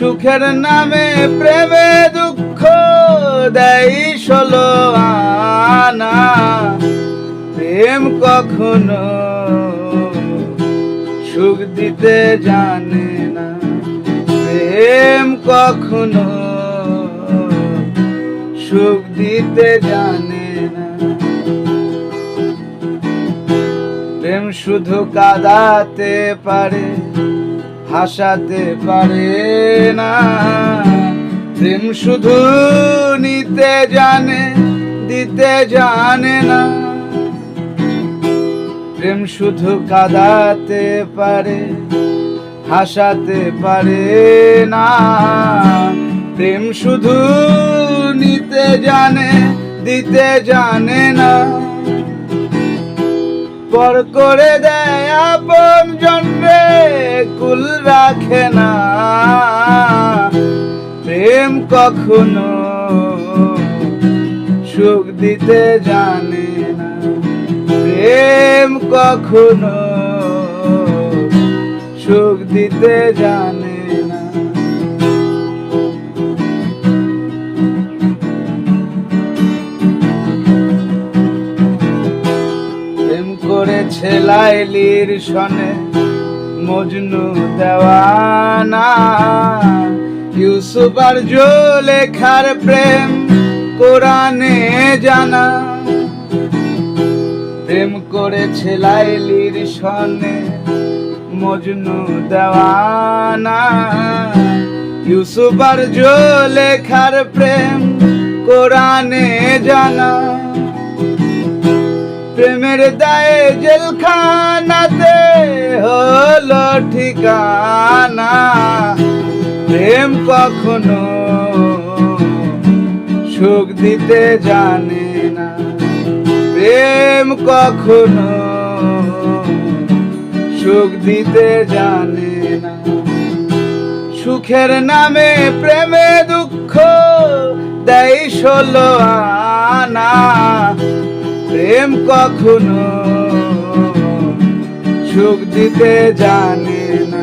সুখের নামে প্রেমে দুঃখ দেয় ষোলো আনা। প্রেম কখনো সুখ দিতে জানে না। প্রেম কখনো সুখ দিতে জানে না। প্রেম শুধু কাদাতে পারে হাসাতে পারে না। প্রেম শুধু নিতে জানে, দিতে জানে না। প্রেম শুধু কাঁদাতে পারে, হাসাতে পারে না। প্রেম শুধু নিতে জানে, দিতে জানে না। পর করে দেয় প্রেম কখনো সুখ দিতে জানে না। প্রেম কখনো সুখ দিতে জানে না। করেছে লাইলির সনে মজনু দেওয়ানা। ইউসুফ আর লেখার প্রেম, কোরআনে জানা। প্রেম করেছে লাইলির সনে, মজনু দেওয়ানা। ইউসুফ আর লেখার প্রেম, কোরআনে জানা। প্রেমের দায়ে জেলখানাতে হলো ঠিকানা। প্রেম কখনো সুখ দিতে জানে না। প্রেম কখনো সুখ দিতে জানে না। সুখের নামে প্রেমে দুঃখ দেয় ষোলো আনা। প্রেম কখনো সুখ দিতে জানে না।